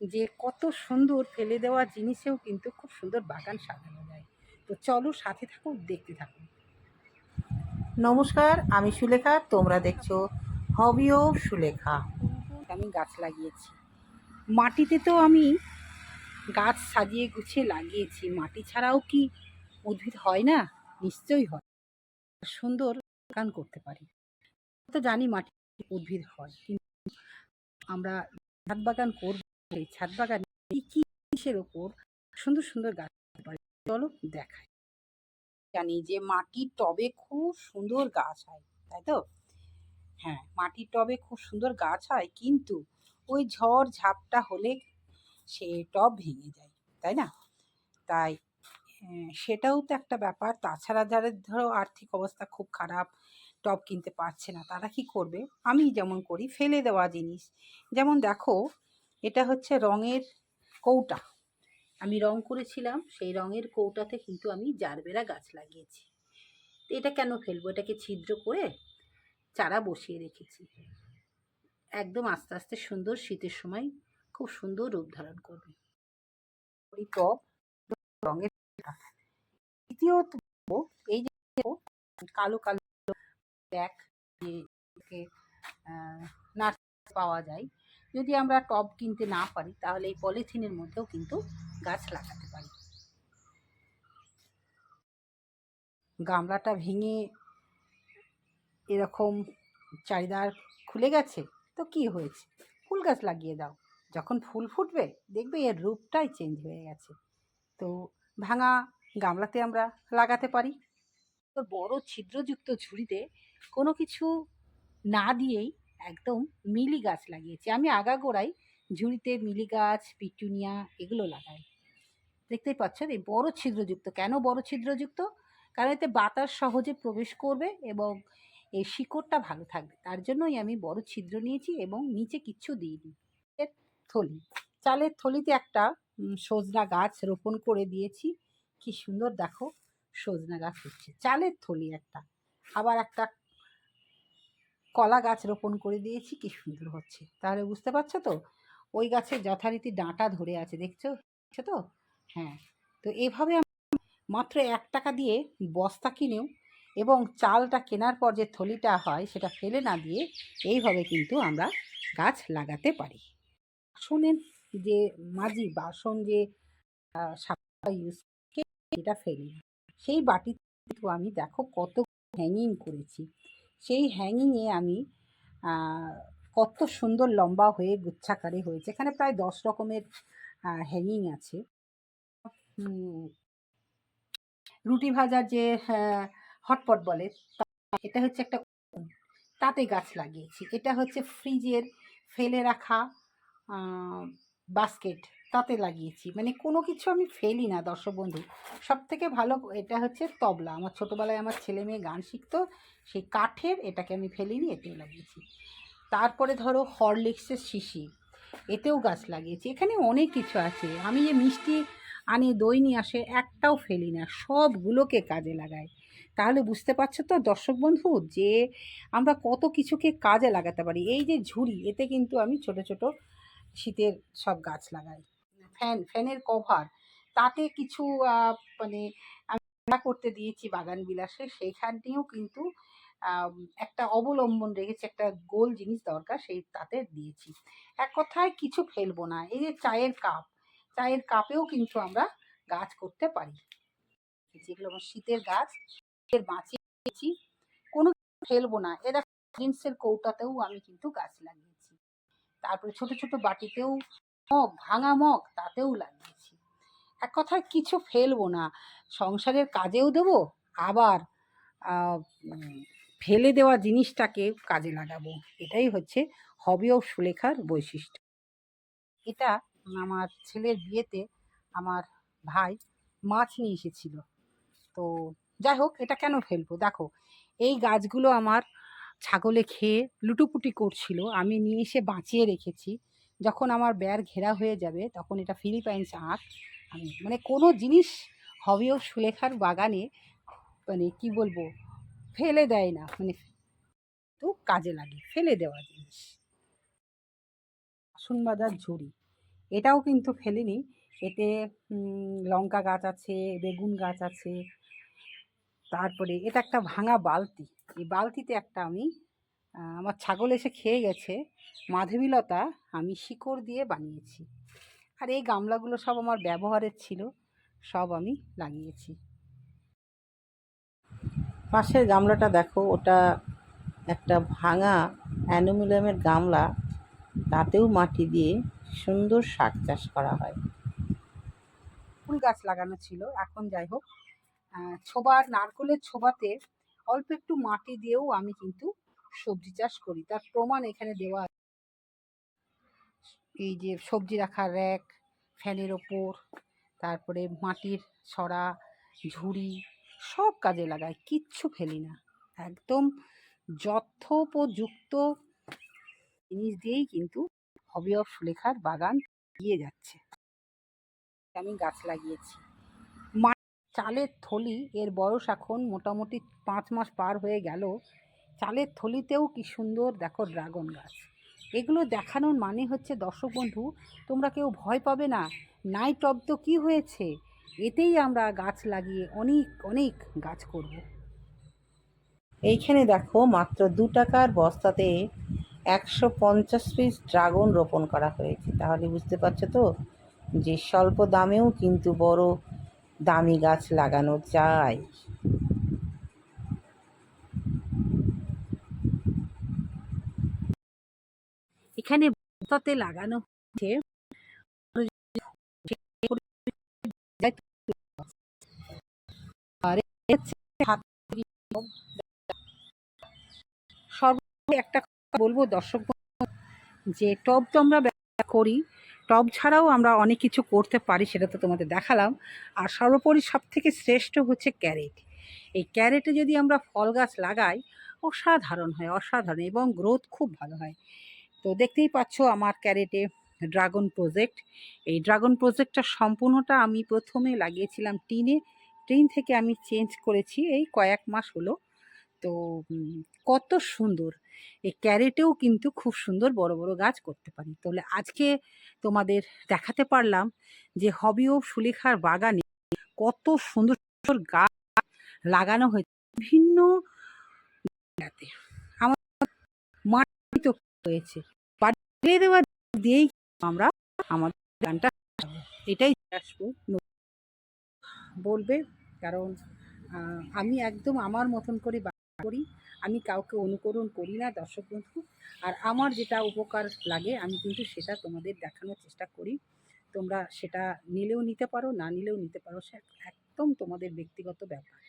যে কত সুন্দর ফেলে দেওয়া জিনিসেও কিন্তু খুব সুন্দর বাগান সাজানো যায়। তো চলো সাথে থাকো দেখতে থাকো নমস্কার, আমি সুলেখা, তোমরা দেখছ হবিও সুলেখা। আমি গাছ লাগিয়েছি। মাটিতে তো আমি গাছ সাজিয়ে গুছিয়ে লাগিয়েছি। মাটি ছাড়াও কি উদ্ভিদ হয় না? নিশ্চয়ই হয়। সুন্দর বাগান করতে পারি। তো জানি মাটি উদ্ভিদ হয়, কিন্তু আমরা ছাদ বাগান করব এই ছাদ বাগান কি কি জিনিসের ওপর সুন্দর সুন্দর গাছ চলো দেখাই। জানি যে মাটির টবে খুব সুন্দর গাছ হয়, তাই তো? হ্যাঁ মাটির টবে খুব সুন্দর গাছ হয়, কিন্তু ওই ঝড় ঝাপটা হলে সে টব ভেঙে যায়, তাই না? তাই সেটাও তো একটা ব্যাপার। তাছাড়া যাদের ধরো আর্থিক অবস্থা খুব খারাপ, টব কিনতে পারছে না, তারা কি করবে? আমি যেমন করি, ফেলে দেওয়া জিনিস। যেমন দেখো এটা হচ্ছে রঙের কৌটা। আমি রং করেছিলাম, সেই রঙের কৌটাতে কিন্তু আমি জারবেরা গাছ লাগিয়েছি। এটা কেন ফেলব? এটাকে ছিদ্র করে চারা বসিয়ে রেখেছি। একদম আস্তে আস্তে সুন্দর শীতের সময় খুব সুন্দর রূপ ধারণ করবে। ওই টব রঙের দ্বিতীয়ত এই যে কালো কালো ব্যাগ নার্স পাওয়া যায় যদি আমরা টব কিনতে না পারি, তাহলে এই পলিথিনের মধ্যেও কিন্তু গাছ লাগাতে পারি। গামলাটা ভেঙে এরকম চারিদার খুলে গেছে, তো কি হয়েছে? ফুল গাছ লাগিয়ে দাও। যখন ফুল ফুটবে, দেখবে এর রূপটাই চেঞ্জ হয়ে গেছে। তো ভাঙা গামলাতে আমরা লাগাতে পারি। তো বড় ছিদ্রযুক্ত ঝুড়িতে কোনো কিছু না দিয়েই একদম মিলি গাছ লাগিয়েছি। আমি আগাগোড়াই ঝুড়িতে মিলি গাছ, পিটুনিয়া এগুলো লাগাই। দেখতেই পাচ্ছেন এই বড় ছিদ্রযুক্ত। কেন বড় ছিদ্রযুক্ত? কারণ এতে বাতাস সহজে প্রবেশ করবে এবং এই শিকড়টা ভালো থাকবে। তার জন্যই আমি বড় ছিদ্র নিয়েছি এবং নিচে কিচ্ছু দিইনি। এর থলি। চালের থলিতে একটা সজনা গাছ রোপণ করে দিয়েছি। কি সুন্দর দেখো, সজনা গাছ হচ্ছে। চালের থলি একটা। আবার একটা কলা গাছ রোপণ করে দিয়েছি, কি সুন্দর হচ্ছে। তাহলে বুঝতে পারছ তো? ওই গাছের যথারীতি ডাঁটা ধরে আছে, দেখছ? দেখছ তো? হ্যাঁ। তো এভাবে মাত্র এক টাকা দিয়ে বস্তা কিনেও এবং চালটা কেনার পর যে থলিটা হয়, সেটা ফেলে না দিয়ে এইভাবে কিন্তু আমরা গাছ লাগাতে পারি। বাসনের যে মাঝি বাসন যে ইউজ এটা ফেলি। সেই বাটিতে কিন্তু আমি দেখো কত হ্যাঙ্গিং করেছি। সেই হ্যাঙ্গিংয়ে আমি কত সুন্দর লম্বা হয়ে গুচ্ছাকারে হয়েছে এখানে প্রায় দশ রকমের হ্যাঙ্গিং আছে রুটি ভাজার যে হটপট বলে, এটা হচ্ছে একটা। তাতে গাছ লাগিয়েছি এটা হচ্ছে ফ্রিজের ফেলে রাখা বাস্কেট তাতে লাগিয়েছি। মানে কোনো কিছু আমি ফেলি না, দর্শক বন্ধু। সব থেকে ভালো এটা হচ্ছে তবলা। আমার ছোটোবেলায় আমার ছেলে মেয়ে গান শিখতো, সেই কাঠের এটাকে আমি ফেলিনি এতেও লাগিয়েছি। তারপরে ধরো হরলিক্সের শিশি, এতেও গাছ লাগিয়েছি। এখানে অনেক কিছু আছে। আমি যে মিষ্টি আনি, দই নিয়ে আসে, একটাও ফেলি না। সবগুলোকে কাজে লাগাই। তাহলে বুঝতে পারছ তো দর্শক বন্ধু, যে আমরা কত কিছুকে কাজে লাগাতে পারি। এই যে ঝুড়ি, এতে কিন্তু আমি ছোট ছোট শীতের সব গাছ লাগাই। ফ্যান ফ্যানের কভার তাতে কিছু মানে আমি করতে দিয়েছি বাগান বিলাসে, সেইখানটিও কিন্তু একটা অবলম্বন রেখেছি, একটা গোল জিনিস দরকার, সেই তাতে দিয়েছি। এক কথায় কিছু ফেলব না, এই যে চায়ের কাপ চায়ের কাপেও কিন্তু আমরা গাছ করতে পারি। যেগুলো আমার শীতের গাছ শীতের বাঁচিয়েছি কোনো ফেলব না এরা জিন্সের কৌটাতেও আমি কিন্তু গাছ লাগিয়েছি। তারপরে ছোট ছোট বাটিতেও মগ ভাঙা মগ তাতেও লাগিয়েছি। এক কথায় কিছু ফেলব না। সংসারের কাজেও দেবো আবার উম, ফেলে দেওয়া জিনিসটাকে কাজে লাগাবো। এটাই হচ্ছে হবি ও সুলেখার বৈশিষ্ট্য। এটা আমার ছেলের বিয়েতে আমার ভাই মাছ নিয়ে এসেছিল। তো যাই হোক এটা কেন ফেলব? দেখো এই গাছগুলো আমার ছাগলে খেয়ে লুটোপুটি করছিল। আমি নিয়ে এসে বাঁচিয়ে রেখেছি। যখন আমার ব্যার ঘেরা হয়ে যাবে, তখন এটা ফিলিপাইন্স আঁক আমি মানে কোনো জিনিস হবি ও সুলেখার বাগানে মানে কি বলব, ফেলে দেয় না। মানে তো কাজে লাগে, ফেলে দেওয়া জিনিস। বাসন বাজার ঝুড়ি, এটাও কিন্তু ফেলিনি। এতে লঙ্কা গাছ আছে, বেগুন গাছ আছে, তারপরে এটা একটা ভাঙা বালতি। এই বালতিতে একটা আমি আমার ছাগল এসে খেয়ে গেছে। মাধবীলতা আমি শিকড় দিয়ে বানিয়েছি। আর এই গামলাগুলো সব আমার ব্যবহারের ছিল, সব আমি লাগিয়েছি। পাশের গামলাটা দেখো, ওটা একটা ভাঙা অ্যালুমিনিয়ামের গামলা, তাতেও মাটি দিয়ে সুন্দর শাক চাষ করা হয়। ফুল গাছ লাগানো ছিল, এখন যাই হোক ছোবার, নারকলের ছোবাতে অল্প একটু মাটি দিয়েও আমি কিন্তু সবজি চাষ করি। তার প্রমাণ এখানে দেওয়া। এই যে সবজি রাখার র্যাক, ফ্যানের ওপর, তারপরে মাটির ছড়া, ঝুড়ি, সব কাজে লাগাই। কিচ্ছু ফেলি না। একদম যথোপযুক্ত জিনিস দিয়েই কিন্তু হবি অফ সুলেখার বাগান দিয়ে যাচ্ছে। আমি গাছ লাগিয়েছি। চালের থলি, এর বয়স এখন মোটামুটি পাঁচ মাস পার হয়ে গেল। চালের থলিতেও কি সুন্দর দেখো ড্রাগন গাছ। এগুলো দেখানোর মানে হচ্ছে, দর্শক বন্ধু, তোমরা কেউ ভয় পাবে না নাই টব তো কী হয়েছে? এতেই আমরা গাছ লাগিয়ে অনেক অনেক গাছ করব। এইখানে দেখো, মাত্র দু টাকার বস্তাতে একশো পঞ্চাশ পিস ড্রাগন রোপণ করা হয়েছে। তাহলে বুঝতে পারছ তো যে স্বল্প দামেও কিন্তু বড় দামি গাছ লাগানো যায়। এখানে বস্তাতে লাগানো হচ্ছে। সর্বোপরি একটা কথা বলব দর্শক যে টব তো আমরা করি, টব ছাড়াও আমরা অনেক কিছু করতে পারি সেটা তো তোমাদের দেখালাম। আর সর্বোপরি সব থেকে শ্রেষ্ঠ হচ্ছে ক্যারেট। এই ক্যারেটে যদি আমরা ফল গাছ লাগাই, অসাধারণ হয়, অসাধারণ এবং গ্রোথ খুব ভালো হয়। তো দেখতেই পাচ্ছ আমার ক্যারেটে ড্রাগন প্রজেক্ট। এই ড্রাগন প্রজেক্টটা সম্পূর্ণটা আমি প্রথমে লাগিয়েছিলাম টিনে। টিন থেকে আমি চেঞ্জ করেছি, এই কয়েক মাস হলো। তো কত সুন্দর। এই ক্যারেটেও কিন্তু খুব সুন্দর বড় বড় গাছ করতে পারি। তাহলে আজকে তোমাদের দেখাতে পারলাম যে হবি ও সুলেখার বাগানে কত সুন্দর সুন্দর গাছ লাগানো হয়েছে বিভিন্ন। আমার মাটি তো হয়েছে। বাড়িয়ে দেওয়া দিয়েই আমরা আমাদের গানটা এটাই আসব। বলবে, কারণ আমি একদম আমার মতন করে করি। আমি কাউকে অনুকরণ করি না, দর্শক বন্ধু। আর আমার যেটা উপকার লাগে, আমি কিন্তু সেটা তোমাদের দেখানোর চেষ্টা করি। তোমরা সেটা নিলেও নিতে পারো, না নিলেও নিতে পারো, সে একদম তোমাদের ব্যক্তিগত ব্যাপার।